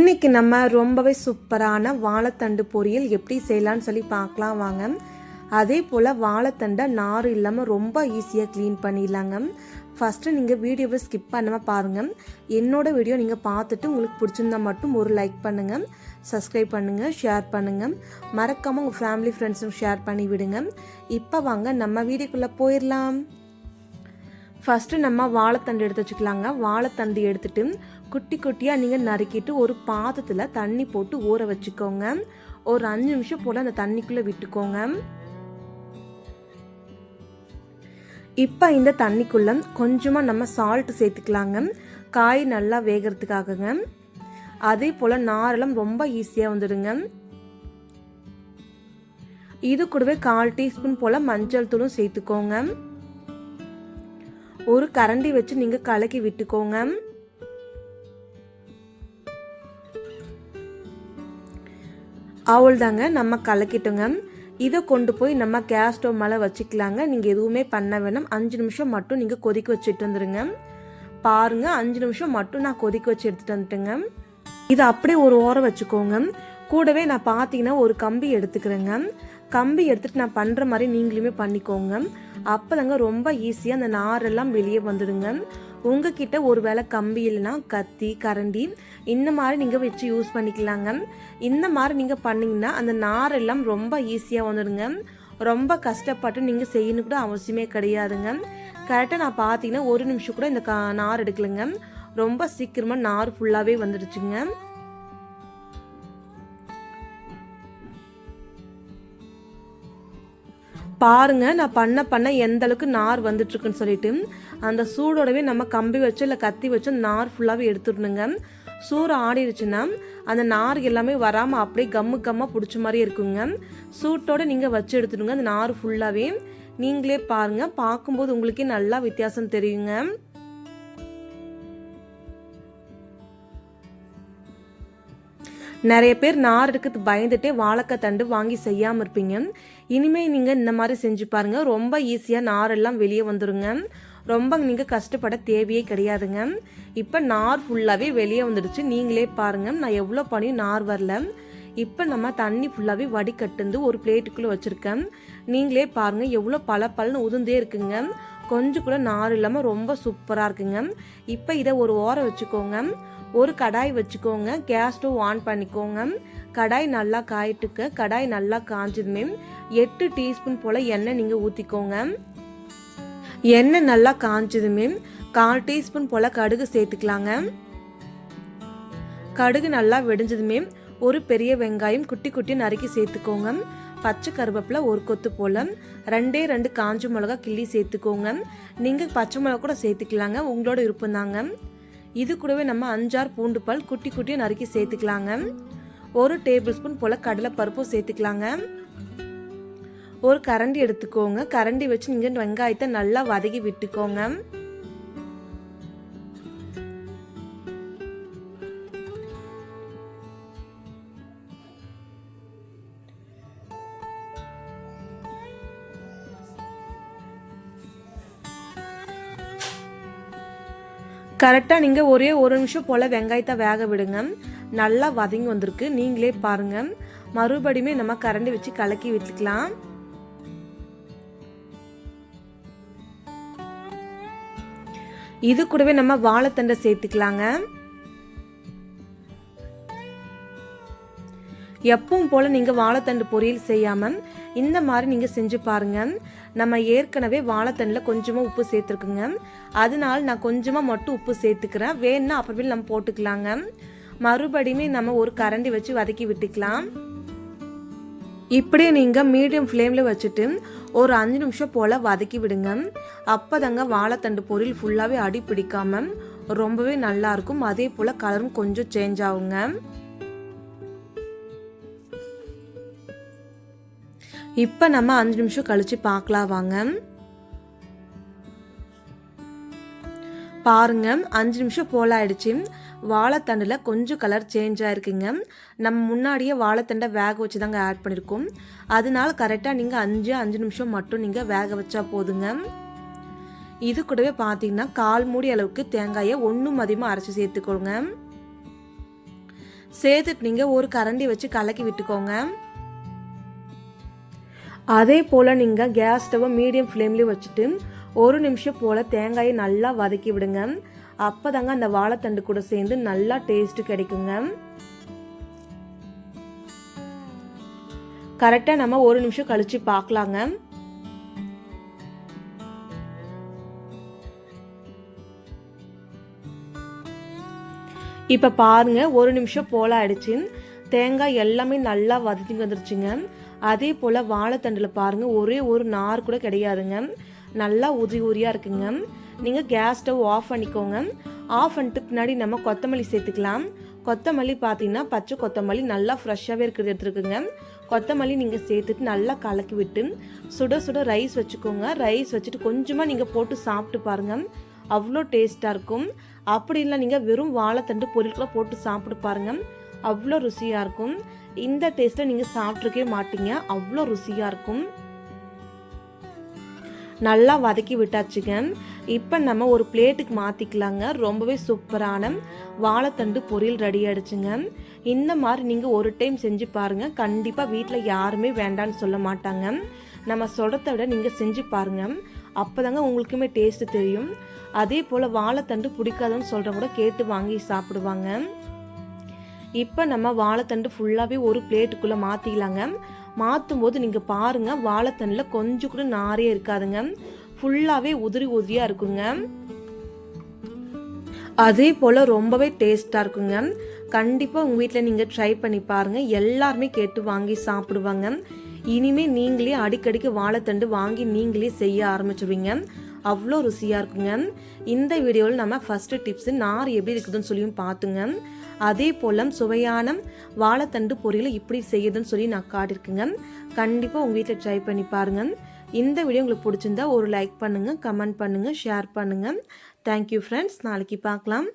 இன்னைக்கு நம்ம ரொம்பவே சூப்பரான வாழைத்தண்டு பொரியல் எப்படி செய்யலான்னு சொல்லி பார்க்கலாம் வாங்க. அதே போல் வாழைத்தண்டை நார் இல்லாமல் ரொம்ப ஈஸியாக க்ளீன் பண்ணிடலாங்க. ஃபஸ்ட்டு நீங்கள் வீடியோவை ஸ்கிப் பண்ணாமல் பாருங்கள் என்னோடய வீடியோ நீங்கள் பார்த்துட்டு உங்களுக்கு பிடிச்சிருந்தா மட்டும் ஒரு லைக் பண்ணுங்கள் சப்ஸ்கிரைப் பண்ணுங்கள் ஷேர் பண்ணுங்கள் மறக்காமல் உங்கள் ஃபேமிலி ஃப்ரெண்ட்ஸும் ஷேர் பண்ணி விடுங்க இப்போ வாங்க நம்ம வீடியோக்குள்ளே போயிடலாம். ஃபஸ்ட்டு நம்ம வாழைத்தண்டு எடுத்து வச்சுக்கலாங்க. வாழைத்தண்டு எடுத்துட்டு குட்டி குட்டியாக நீங்கள் நறுக்கிட்டு ஒரு பாத்திரத்தில் தண்ணி போட்டு ஊற வச்சுக்கோங்க. ஒரு அஞ்சு நிமிஷம் போல் அந்த தண்ணிக்குள்ளே விட்டுக்கோங்க. இப்போ இந்த தண்ணிக்குள்ள கொஞ்சமாக நம்ம சால்ட் சேர்த்துக்கலாங்க. காய் நல்லா வேகிறதுக்காகங்க. அதே போல் நாரெல்லாம் ரொம்ப ஈஸியாக வந்துடுங்க. இது கூடவே கால் டீஸ்பூன் போல் மஞ்சள் தூளும் சேர்த்துக்கோங்க. ஒரு கரண்டி வச்சு நீங்கள் கலக்கி விட்டுக்கோங்க. அவ்வளோதாங்க நம்ம கலக்கிட்டோங்க. இதை கொண்டு போய் நம்ம கேஸ் ஸ்டவ் மேலே வச்சுக்கலாங்க. நீங்கள் எதுவுமே பண்ண வேணாம். அஞ்சு நிமிஷம் மட்டும் நீங்கள் கொதிக்க வச்சுட்டு வந்துடுங்க பாருங்கள் அஞ்சு நிமிஷம் மட்டும் நான் கொதிக்க வச்சு எடுத்துகிட்டு வந்துட்டேங்க. இதை அப்படியே ஒரு ஓரம் வச்சுக்கோங்க. கூடவே நான் பார்த்தீங்கன்னா ஒரு கம்பி எடுத்துக்கிறேங்க. கம்பி எடுத்துகிட்டு நான் பண்ணுற மாதிரி நீங்களுமே பண்ணிக்கோங்க. அப்போ தாங்க ரொம்ப ஈஸியாக அந்த நாரெல்லாம் வெளியே வந்துடுங்க. உங்ககிட்ட ஒரு வேளை கம்பி இல்லைன்னா கத்தி கரண்டி இந்த மாதிரி நீங்கள் வச்சு யூஸ் பண்ணிக்கலாங்க. இந்த மாதிரி நீங்கள் பண்ணிங்கன்னா அந்த நாரெல்லாம் ரொம்ப ஈஸியாக வந்துடுங்க. ரொம்ப கஷ்டப்பட்டு நீங்கள் செய்யணும் கூட அவசியமே கிடையாதுங்க. கரெக்டாக நான் பார்த்தீங்கன்னா ஒரு நிமிஷம் கூட இந்த கா நார் எடுக்கலைங்க. ரொம்ப சீக்கிரமாக நார் ஃபுல்லாகவே வந்துடுச்சுங்க. பாருங்க நான் பண்ண பண்ண எந்த அளவுக்கு நார் வந்துட்டுருக்குன்னு சொல்லிட்டு அந்த சூடோடவே நம்ம கம்பி வச்சு இல்லை கத்தி வச்சு நார் ஃபுல்லாகவே எடுத்துடணுங்க. சூடு ஆடிடுச்சுன்னா அந்த நார் எல்லாமே வராமல் அப்படியே கம்மு கம்மாக பிடிச்ச மாதிரி இருக்குங்க. சூட்டோட நீங்கள் வச்சு எடுத்துடுங்க அந்த நார் ஃபுல்லாகவே நீங்களே பாருங்கள் பார்க்கும்போது உங்களுக்கே நல்லா வித்தியாசம் தெரியுங்க. நிறைய பேர் நார் எடுக்கிறது பயந்துட்டே வாழைக்காய் தண்டு வாங்கி செய்யாமல் இருப்பீங்க. இனிமேல் நீங்கள் இந்த மாதிரி செஞ்சு பாருங்கள் ரொம்ப ஈஸியாக நார் எல்லாம் வெளியே வந்துடுங்க ரொம்ப நீங்கள் கஷ்டப்பட தேவையே கிடையாதுங்க. இப்போ நார் ஃபுல்லாகவே வெளியே வந்துடுச்சு. நீங்களே பாருங்கள் நான் எவ்வளோ பண்ணியும் நார் வரல. இப்போ நம்ம தண்ணி ஃபுல்லாகவே வடிகட்டுந்து ஒரு பிளேட்டுக்குள்ளே வச்சுருக்கேன். நீங்களே பாருங்கள் எவ்வளோ பல பலன்னு உதுந்தே இருக்குங்க. கொஞ்சம் கூட நார் இல்லாமல் ரொம்ப சூப்பராக இருக்குங்க. இப்போ இதை ஒரு ஓரம் வச்சுக்கோங்க. ஒரு கடாய் வச்சுக்கோங்க. கேஸ் ஸ்டவ் ஆன் பண்ணிக்கோங்க. கடாய் நல்லா காயிட்டுக்க. கடாய் நல்லா காஞ்சதுமே எட்டு டீஸ்பூன் போல் எண்ணெய் நீங்கள் ஊற்றிக்கோங்க எண்ணெய் நல்லா காஞ்சதுமே கால் டீஸ்பூன் போல் கடுகு சேர்த்துக்கலாங்க. கடுகு நல்லா வெடிஞ்சதுமே ஒரு பெரிய வெங்காயம் குட்டி குட்டி நறுக்கி சேர்த்துக்கோங்க. பச்சை கருவேப்பிலை ஒரு கொத்து போல் ரெண்டே ரெண்டு காஞ்ச மிளகா கிள்ளி சேர்த்துக்கோங்க. நீங்கள் பச்சை மிளகா கூட சேர்த்துக்கலாங்க. உங்களோட விருப்பம் தாங்க இது கூடவே நம்ம அஞ்சாறு பூண்டு பல் குட்டி குட்டியாக நறுக்கி சேர்த்துக்கலாங்க. ஒரு டேபிள் ஸ்பூன் போல் கடலைப்பருப்பும் சேர்த்துக்கலாங்க. ஒரு கரண்டி எடுத்துக்கோங்க. கரண்டி வச்சு நீங்கள் வெங்காயத்தை நல்லா வதக்கி விட்டுக்கோங்க. கரெக்டாக நீங்கள் ஒரே ஒரு நிமிஷம் போல் வெங்காயத்தை வேக விடுங்க. நல்லா வதங்கி வந்திருக்கு. நீங்களே பாருங்கள் மறுபடியுமே நம்ம கரண்டி வச்சு கலக்கி விட்டுக்கலாம். இது கூடவே நம்ம வாழைத்தண்டை சேர்த்துக்கலாங்க. எப்பவும் போல் நீங்கள் வாழைத்தண்டு பொரியல் செய்யாமல் இந்த மாதிரி நீங்கள் செஞ்சு பாருங்கள் நம்ம ஏற்கனவே வாழைத்தண்டில் கொஞ்சமாக உப்பு சேர்த்துருக்குங்க. அதனால நான் கொஞ்சமாக மட்டும் உப்பு சேர்த்துக்கிறேன். வேணும்னா அப்புறமேல் நம்ம போட்டுக்கலாங்க. மறுபடியுமே நம்ம ஒரு கரண்டி வச்சு வதக்கி விட்டுக்கலாம். இப்படியே நீங்கள் மீடியம் ஃப்ளேமில் வச்சுட்டு ஒரு அஞ்சு நிமிஷம் போல் வதக்கி விடுங்க. அப்போ தாங்க வாழைத்தண்டு பொரியல் ஃபுல்லாகவே அடி பிடிக்காமல் ரொம்பவே நல்லாயிருக்கும் அதே போல் கலரும் கொஞ்சம் சேஞ்ச் ஆகுங்க. இப்போ நம்ம அஞ்சு நிமிஷம் கழிச்சு பார்க்கலாம் வாங்க. பாருங்க அஞ்சு நிமிஷம் போல் ஆயிடுச்சு. வாழைத்தண்டில் கொஞ்சம் கலர் சேஞ்ச் ஆயிருக்குங்க. நம்ம முன்னாடியே வாழைத்தண்டை வேக வச்சு தாங்க ஆட் பண்ணியிருக்கோம் அதனால கரெக்டாக நீங்கள் அஞ்சு அஞ்சு நிமிஷம் மட்டும் நீங்கள் வேக வச்சா போதுங்க. இது கூடவே பார்த்தீங்கன்னா கால் மூடி அளவுக்கு தேங்காயை ஒன்றும் அதிகமாக அரைச்சி சேர்த்துக்கோங்க. சேர்த்துட்டு நீங்கள் ஒரு கரண்டி வச்சு கலக்கி விட்டுக்கோங்க. அதே போல் நீங்கள் கேஸ் ஸ்டவ்வை மீடியம் ஃப்ளேம்லேயும் வச்சுட்டு ஒரு நிமிஷம் போல் தேங்காயை நல்லா வதக்கி விடுங்க. அப்போ தாங்க அந்த வாழைத்தண்டு கூட சேர்ந்து நல்லா டேஸ்ட்டு கிடைக்குங்க. கரெக்டாக நம்ம ஒரு நிமிஷம் கழித்து பார்க்கலாங்க. இப்போ பாருங்க ஒரு நிமிஷம் போல் ஆயிடுச்சு. தேங்காய் எல்லாமே நல்லா வதக்கி வந்துருச்சுங்க. அதே போல் வாழைத்தண்டில் பாருங்கள் ஒரே ஒரு நார் கூட கிடையாதுங்க. நல்லா உரி உரியாக இருக்குங்க. நீங்கள் கேஸ் ஸ்டவ் ஆஃப் பண்ணிக்கோங்க. ஆஃப் பண்ணிட்டு பின்னாடி நம்ம கொத்தமல்லி சேர்த்துக்கலாம். கொத்தமல்லி பார்த்தீங்கன்னா பச்சை கொத்தமல்லி நல்லா ஃப்ரெஷ்ஷாகவே இருக்கிறது எடுத்துருக்குங்க. கொத்தமல்லி நீங்கள் சேர்த்துட்டு நல்லா கலக்கி விட்டு சுட சுட ரைஸ் வச்சுக்கோங்க. ரைஸ் வச்சுட்டு கொஞ்சமாக நீங்கள் போட்டு சாப்பிட்டு பாருங்கள் அவ்வளோ டேஸ்ட்டாக இருக்கும். அப்படி இல்லை நீங்கள் வெறும் வாழைத்தண்டு பொருட்களை போட்டு சாப்பிட்டு பாருங்கள் அவ்வளோ ருசியாக இருக்கும். இந்த டேஸ்ட்டில் நீங்கள் சாப்பிட்ருக்கவே மாட்டீங்க. அவ்வளோ ருசியாக இருக்கும். நல்லா வதக்கி விட்டாச்சுங்க. இப்போ நம்ம ஒரு பிளேட்டுக்கு மாற்றிக்கலாங்க ரொம்பவே சூப்பரான வாழைத்தண்டு பொரியல் ரெடி ஆகிடுச்சுங்க இந்த மாதிரி நீங்கள் ஒரு டைம் செஞ்சு பாருங்கள் கண்டிப்பாக வீட்டில் யாருமே வேண்டான்னு சொல்ல மாட்டாங்க. நம்ம சொல்கிறத விட நீங்கள் செஞ்சு பாருங்கள் அப்போ தாங்க உங்களுக்குமே டேஸ்ட்டு தெரியும். அதே போல் வாழைத்தண்டு பிடிக்காதுன்னு சொல்கிற கூட கேட்டு வாங்கி சாப்பிடுவாங்க. இப்போ நம்ம வாழைத்தண்டு ஃபுல்லாகவே ஒரு பிளேட்டுக்குள்ளே மாற்றிக்கலாங்க மாற்றும் போது நீங்கள் பாருங்கள் வாழைத்தண்டில் கொஞ்சம் கூட நாரே இருக்காதுங்க. ஃபுல்லாகவே உதிரி உதிரியாக இருக்குங்க. அதே போல் ரொம்பவே டேஸ்ட்டாக இருக்குங்க. கண்டிப்பாக உங்கள் வீட்டில் நீங்கள் ட்ரை பண்ணி பாருங்கள் எல்லாருமே கேட்டு வாங்கி சாப்பிடுவாங்க. இனிமே நீங்களே அடிக்கடிக்கு வாழைத்தண்டு வாங்கி நீங்களே செய்ய ஆரம்பிச்சிடுவீங்க அவ்வளோ ருசியாக இருக்குங்க. இந்த வீடியோவில் நம்ம ஃபஸ்ட்டு டிப்ஸு நார் எப்படி இருக்குதுன்னு சொல்லியும் பார்த்துங்க அதே போல் சுவையான வாழைத்தண்டு பொரியல் இப்படி செய்யுதுன்னு சொல்லி நான் காட்டியிருக்குங்க. கண்டிப்பாக உங்கள் வீட்டில் ட்ரை பண்ணி பாருங்கள் இந்த வீடியோ உங்களுக்கு பிடிச்சிருந்தா ஒரு லைக் பண்ணுங்கள் கமெண்ட் பண்ணுங்கள் ஷேர் பண்ணுங்கள் தேங்க்யூ ஃப்ரெண்ட்ஸ் நாளைக்கு பார்க்கலாம்